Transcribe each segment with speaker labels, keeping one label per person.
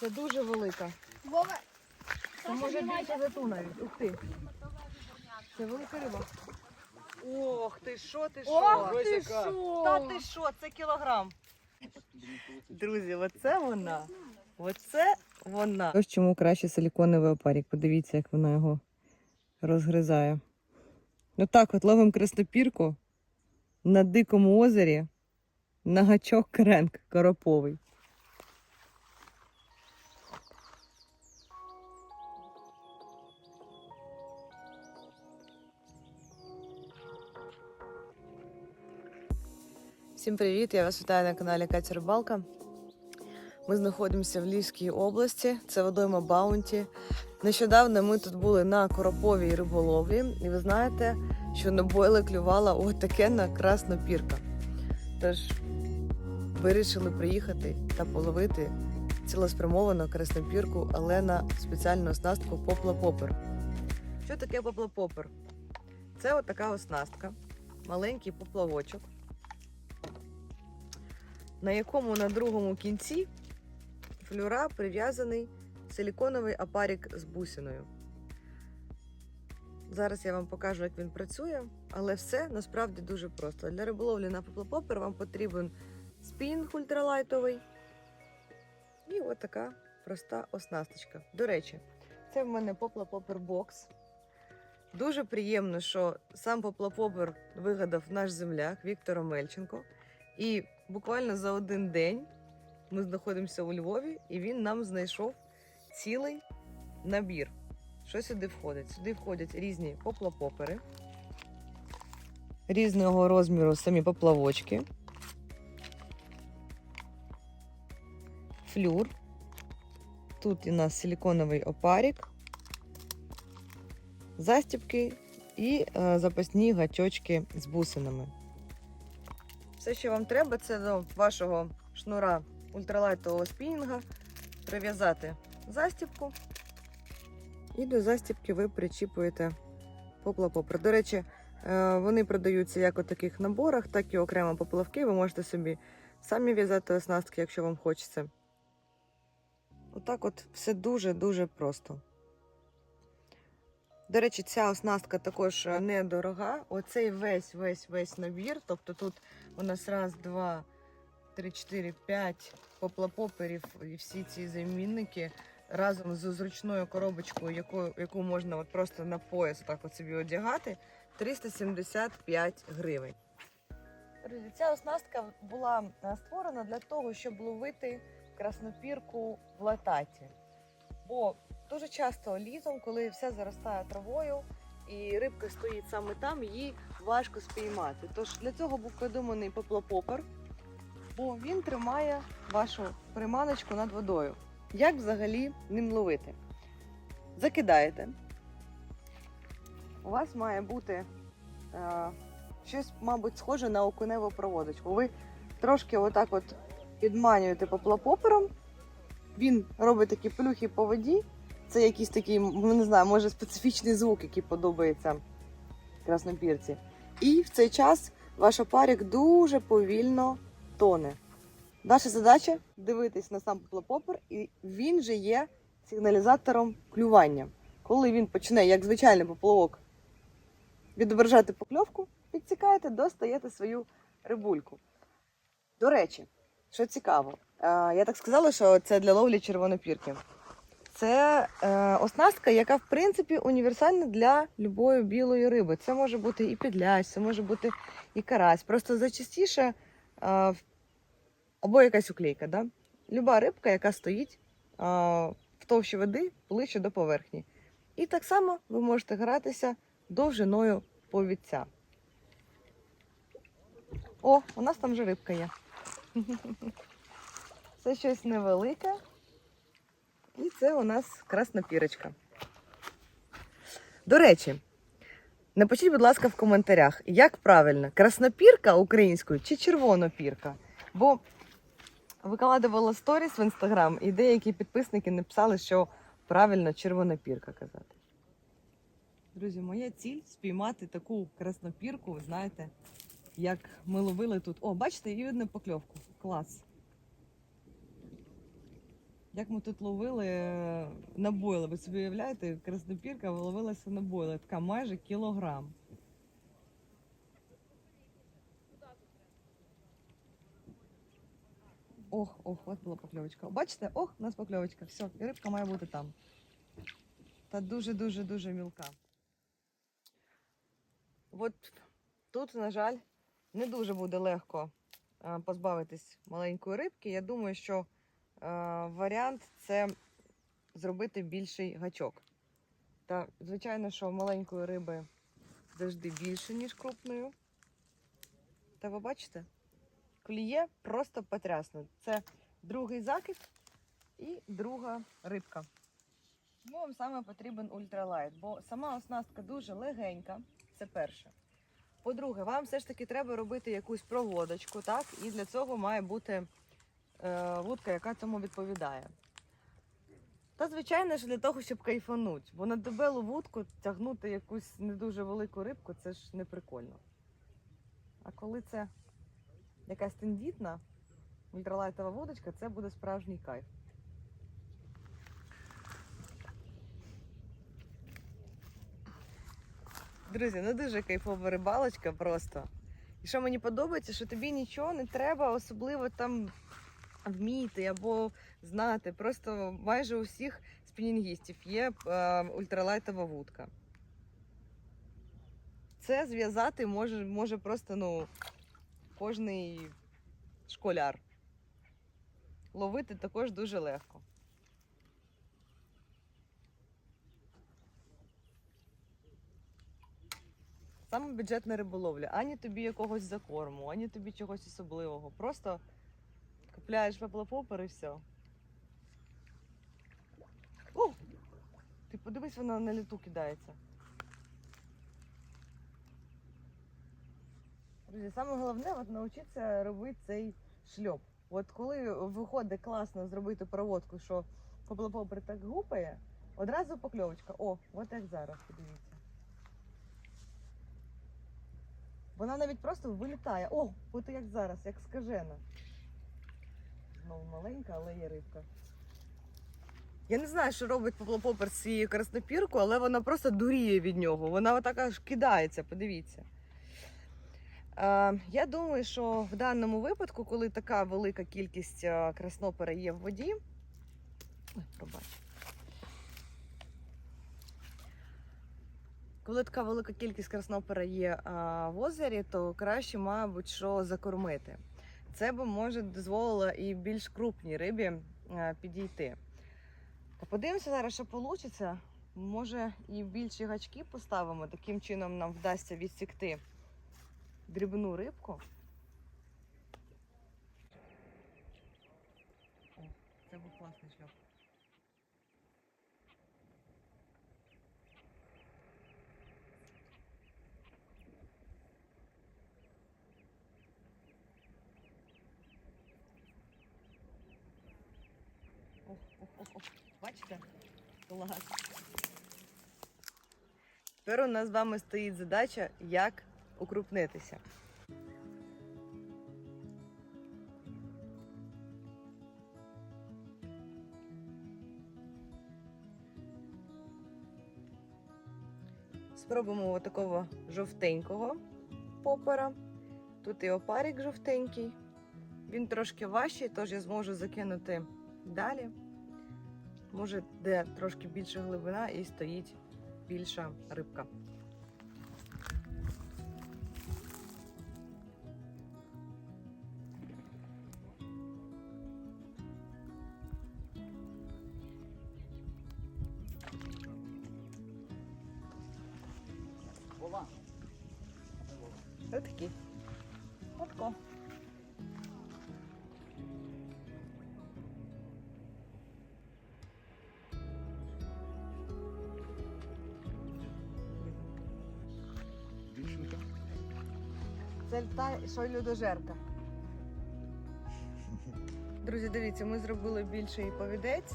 Speaker 1: Це дуже велика.
Speaker 2: Вова,
Speaker 1: Це може більше за ту навіть. Ух ти. Це велика риба. Ох, ти що, ти що?
Speaker 2: Ох ти що!
Speaker 1: Та ти що, це кілограм. Друзі, оце вона. Оце вона. Ось чому краще силіконовий опарік. Подивіться, як вона його розгризає. Отак от ловимо краснопірку на дикому озері на гачок кренк короповий. Всім привіт! Я вас вітаю на каналі Катя Рибалка. Ми знаходимося в Львівській області, це водойма Баунті. Нещодавно ми тут були на короповій риболовлі, і ви знаєте, що на бойли клювала отакенна краснопірка. Тож вирішили приїхати та половити цілеспрямовано краснопірку, але на спеціальну оснастку Попла Попер. Що таке Попла Попер? Це отака оснастка, маленький поплавочок на якому на другому кінці флюра прив'язаний силіконовий апарік з бусиною. Зараз я вам покажу, як він працює, але все насправді дуже просто. Для риболовлі на поплапопер вам потрібен спінг ультралайтовий і от така проста оснасточка. До речі, це в мене поплапопер бокс. Дуже приємно, що сам поплапопер вигадав наш земляк Віктор Омельченко. І буквально за один день ми знаходимося у Львові, і він нам знайшов цілий набір. Що сюди входить? Сюди входять різні поплапопери, різного розміру самі поплавочки, флюр. Тут у нас силіконовий опарік, застібки і е, запасні гачочки з бусинами. Все, що вам треба, це до вашого шнура ультралайтового спінінга прив'язати застібку. І до застібки ви причіпуєте поплапопер. До речі, е, вони продаються як у таких наборах, так і окремо поплавки. Ви можете собі самі в'язати оснастки, якщо вам хочеться. Отак от все дуже-дуже просто. До речі, ця оснастка також е, недорога. Оцей весь весь весь набір. Тобто тут у нас раз, два, три, чотири, п'ять поплапоперів і всі ці замінники разом з зручною коробочкою, яку, яку можна от просто на пояс так от собі одягати, 375 гривень. Друзі, ця оснастка була е, створена для того, щоб ловити краснопірку в лататі. Бо дуже часто літом, коли все заростає травою і рибка стоїть саме там, її важко спіймати. Тож для цього був придуманий поплапопер, бо він тримає вашу приманочку над водою. Як взагалі ним ловити? Закидаєте. У вас має бути е, щось, мабуть, схоже на окуневу проводочку. Ви трошки отак от підманюєте поплапопером, він робить такі плюхи по воді. Це якийсь такий, ну, не знаю, може специфічний звук, який подобається краснопірці. І в цей час ваш опарик дуже повільно тоне. Ваша задача дивитись на сам поплапопер, і він же є сигналізатором клювання. Коли він почне, як звичайний поплавок, відображати покльовку, підсікаєте, достаєте свою рибульку. До речі, що цікаво, я так сказала, що це для ловлі червонопірки. Це е, оснастка, яка в принципі універсальна для любої білої риби. Це може бути і підлясь, це може бути і карась. Просто зачастіше е, або якась уклейка. Да? Люба рибка, яка стоїть е, в товщі води ближче до поверхні. І так само ви можете гратися довжиною повідця. О, у нас там вже рибка є. Це щось невелике. І це у нас краснопірочка. До речі, напишіть, будь ласка, в коментарях, як правильно, краснопірка українською чи червонопірка? Бо викладувала сторіс в інстаграм, і деякі підписники написали, що правильно червонопірка казати. Друзі, моя ціль спіймати таку краснопірку, знаєте, як ми ловили тут. О, бачите, і видно покльовку. Клас. Як ми тут ловили е, на бойли. Ви собі уявляєте, краснопірка ловилася на бойли, така майже кілограм. Ох, ох, от була покльовочка. Бачите, ох, у нас покльовочка. Все, і рибка має бути там. Та дуже-дуже дуже мілка. От тут, на жаль, не дуже буде легко е, позбавитись маленької рибки. Я думаю, що варіант це зробити більший гачок. Та, звичайно, що маленької риби завжди більше, ніж крупної. Та ви бачите? Кліє просто потрясно. Це другий закид і друга рибка. Тому вам саме потрібен ультралайт, бо сама оснастка дуже легенька, це перше. По-друге, вам все ж таки треба робити якусь проводочку, так? І для цього має бути е, вудка, яка цьому відповідає. Та, звичайно ж, для того, щоб кайфануть. Бо на дебелу вудку тягнути якусь не дуже велику рибку, це ж не прикольно. А коли це якась тендітна ультралайтова вудочка, це буде справжній кайф. Друзі, ну дуже кайфова рибалочка просто. І що мені подобається, що тобі нічого не треба особливо там вміти або знати. Просто майже у всіх спінінгістів є е, ультралайтова вудка. Це зв'язати може, може просто ну, кожний школяр. Ловити також дуже легко. Саме бюджетна риболовля. Ані тобі якогось закорму, ані тобі чогось особливого. Просто купляєш веплопопер і все. О! Ти подивись, вона на літу кидається. Друзі, саме головне от навчитися робити цей шльоп. От коли виходить класно зробити проводку, що поплопопер так гупає, одразу покльовочка. О, от як зараз, подивіться. Вона навіть просто вилітає. О, от як зараз, як скажена. Знову маленька, але є рибка. Я не знаю, що робить поплопопер з цією краснопіркою, але вона просто дуріє від нього. Вона отак аж кидається, подивіться. Е, я думаю, що в даному випадку, коли така велика кількість краснопера є в воді. Ой, пробач. Коли така велика кількість краснопера є а, в озері, то краще, мабуть, що закормити. Це би може дозволило і більш крупній рибі підійти. Подивимося зараз, що вийде. Може, і більші гачки поставимо. Таким чином нам вдасться відсікти дрібну рибку. Це був класний шлях. Бачите? Клас. Тепер у нас з вами стоїть задача, як укрупнитися. Спробуємо такого жовтенького попера. Тут і опарик жовтенький. Він трошки важчий, тож я зможу закинути далі. Може, де трошки більша глибина і стоїть більша рибка. Ось такі. Отко. та що й людожерка. Друзі, дивіться, ми зробили більший повідець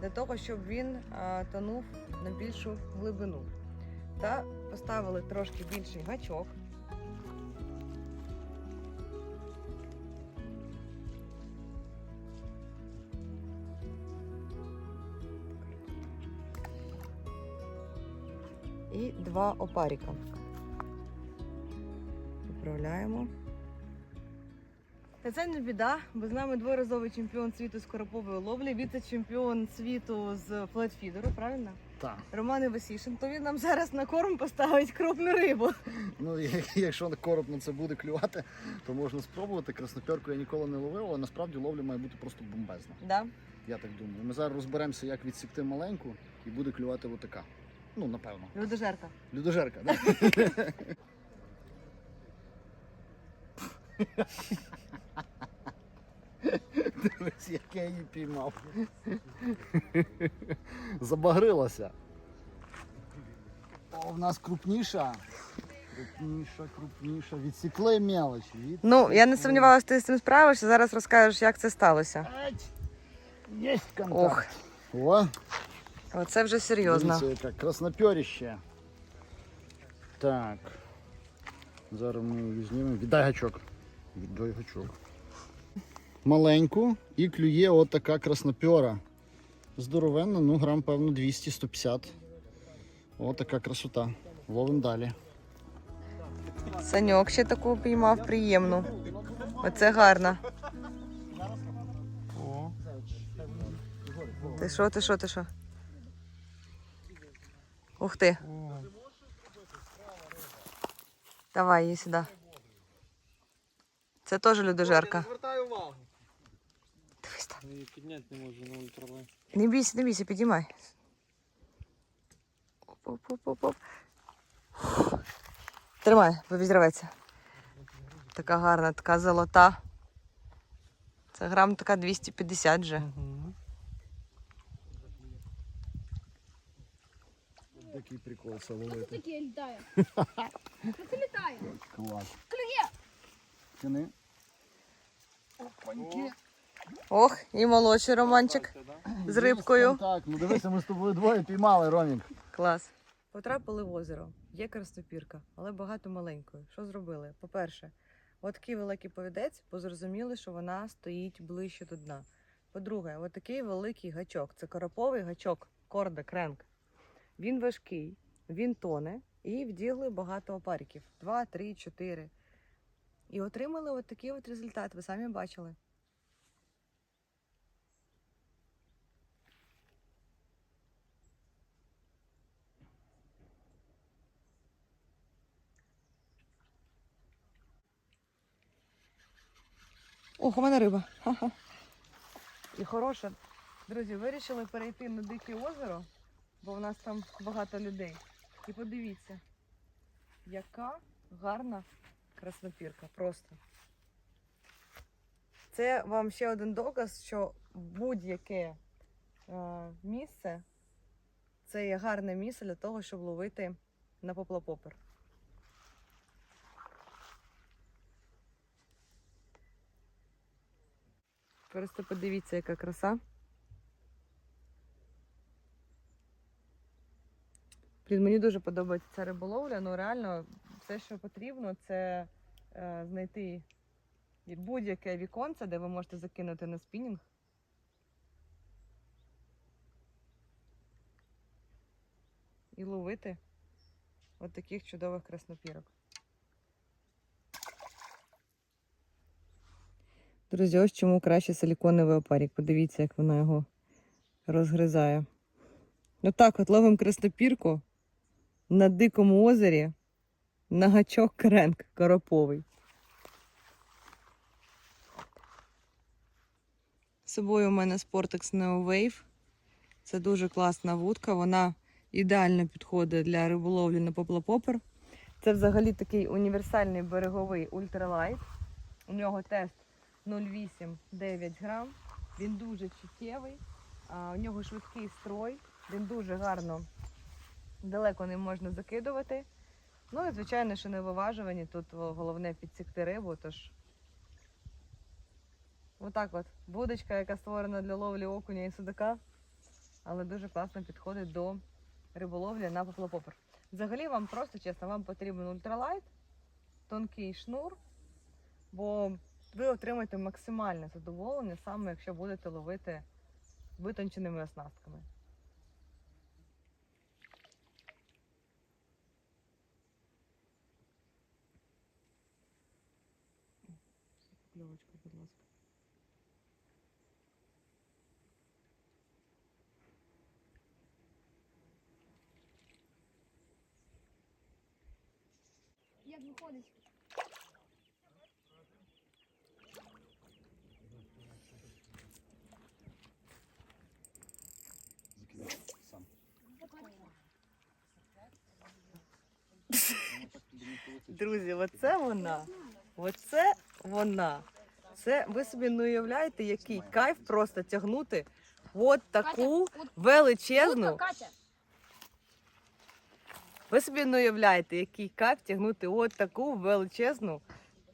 Speaker 1: для того, щоб він а, тонув на більшу глибину. Та поставили трошки більший гачок. І два опаріка. Поправляємо. Та це не біда, бо з нами дворазовий чемпіон світу з коропової ловлі, віце-чемпіон світу з флетфідеру, правильно?
Speaker 2: Так.
Speaker 1: Роман Івасішин, то він нам зараз на корм поставить крупну рибу.
Speaker 2: Ну, якщо короб на це буде клювати, то можна спробувати. Красноперку я ніколи не ловив, але насправді ловля має бути просто бомбезна.
Speaker 1: Да?
Speaker 2: Я так думаю. Ми зараз розберемося, як відсікти маленьку, і буде клювати отака. Ну, напевно.
Speaker 1: Людожерка.
Speaker 2: Людожерка, так? Дивись, як я її піймав. Забагрилася. О, в нас крупніша. Крупніша, крупніша. Відсікли мелочі.
Speaker 1: Ну, я не сумнівалася, ти з цим справишся. Зараз розкажеш, як це сталося.
Speaker 2: Є контакт.
Speaker 1: Ох.
Speaker 2: О,
Speaker 1: Оце вже серйозно.
Speaker 2: Дивіться, яка красноперіще. Так. Зараз ми її знімемо. Віддай гачок. Віддай гачок. Маленьку і клює от така краснопера. Здоровенна, ну грам, певно, 200-150. От красота. Ловим далі.
Speaker 1: Саньок ще таку піймав приємну. Оце гарно.
Speaker 2: О.
Speaker 1: Ти що, ти що, ти що? Ух ти. Давай її сюди. Це теж людожерка.
Speaker 3: Звертаю увагу.
Speaker 1: Дивись там.
Speaker 3: Її підняти не можу на ультралай.
Speaker 1: Не бійся, не бійся, підіймай. Оп-оп-оп-оп. Тримай, бо. Така гарна, така золота. Це грам така 250 вже.
Speaker 2: Такий прикол це ловити.
Speaker 4: таке літає? Це літає.
Speaker 2: Клас.
Speaker 4: Клює.
Speaker 2: Тяни. Опаньки.
Speaker 1: Ох, і молодший романчик з рибкою.
Speaker 2: Так, ну дивися, ми з тобою двоє піймали, Ромік.
Speaker 1: Клас. Потрапили в озеро. Є краснопірка, але багато маленької. Що зробили? По-перше, от такий великий повідець, бо зрозуміли, що вона стоїть ближче до дна. По-друге, от такий великий гачок. Це короповий гачок, корда, кренк. Він важкий, він тоне і вдігли багато опариків. Два, три, чотири. І отримали от такий от результат. Ви самі бачили. Ох, у мене риба. І хороша. Друзі, вирішили перейти на дике озеро, бо в нас там багато людей. І подивіться, яка гарна краснопірка. Просто. Це вам ще один доказ, що будь-яке е, місце це є гарне місце для того, щоб ловити на поплапопер. Просто подивіться, яка краса. Блін, мені дуже подобається ця риболовля. Ну реально, все, що потрібно, це е, знайти будь-яке віконце, де ви можете закинути на спінінг. І ловити от таких чудових краснопірок. Друзі, ось чому краще силіконовий опарик. Подивіться, як вона його розгризає. Отак от ловимо краснопірку на дикому озері на гачок кренк короповий. З собою у мене Sportex Neo Wave. Це дуже класна вудка. Вона ідеально підходить для риболовлі на поплапопер. Це взагалі такий універсальний береговий ультралайт. У нього тест 0,8-9 грам. Він дуже чуттєвий, у нього швидкий строй, він дуже гарно далеко не можна закидувати. Ну і звичайно, що не виважувані. Тут головне підсікти рибу. Тож отак от вудочка, яка створена для ловлі окуня і судака, але дуже класно підходить до риболовлі на поплапопер. Взагалі вам просто чесно, вам потрібен ультралайт, тонкий шнур, бо ви отримаєте максимальне задоволення, саме якщо будете ловити витонченими оснастками. покльовочку, будь ласка.
Speaker 4: Виходить?
Speaker 2: Сам.
Speaker 1: Друзі, оце вона. Оце вона. Це ви собі не уявляєте, який кайф просто тягнути от таку величезну. Ви собі не уявляєте, який кайф тягнути от таку величезну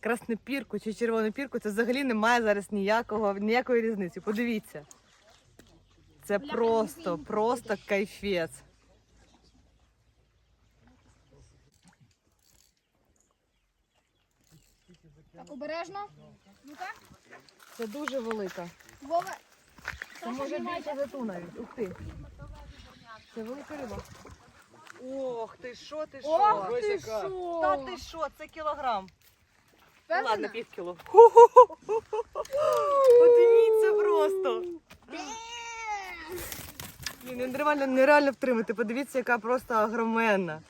Speaker 1: краснопірку чи червону пірку. Це взагалі немає зараз ніякого, ніякої різниці. Подивіться. Це просто, просто кайфець.
Speaker 4: Так, обережно. Ну-ка.
Speaker 1: Це дуже велика.
Speaker 4: Вова.
Speaker 1: Це може більше за ту навіть. Ух ти. Це велика риба. Ох ти що, ти що?
Speaker 4: Ох ти
Speaker 3: яка.
Speaker 4: що!
Speaker 1: Та ти що, це кілограм. Ну, ладно, пів кіло. Подивіться просто. Блін, ну, нереально, нереально втримати. Подивіться, яка просто огроменна.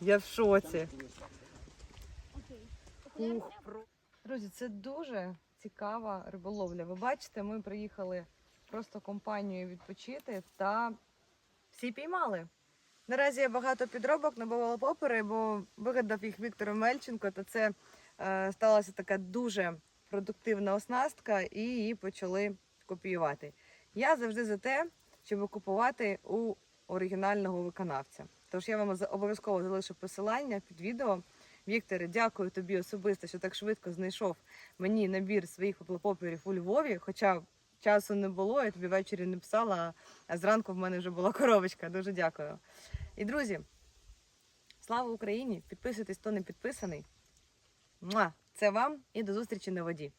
Speaker 1: Я в шоці. Ух, про- Друзі, це дуже цікава риболовля. Ви бачите, ми приїхали просто компанією відпочити та всі піймали. Наразі є багато підробок на баволопопери, бо вигадав їх Віктор Мельченко, то це е, сталася така дуже продуктивна оснастка, і її почали копіювати. Я завжди за те, щоб купувати у оригінального виконавця. Тож я вам обов'язково залишу посилання під відео. Вікторе, дякую тобі особисто, що так швидко знайшов мені набір своїх поплапоперів у Львові. Хоча часу не було, я тобі ввечері не писала, а зранку в мене вже була коробочка. Дуже дякую. І друзі, слава Україні! Підписуйтесь, хто не підписаний. Це вам і до зустрічі на воді.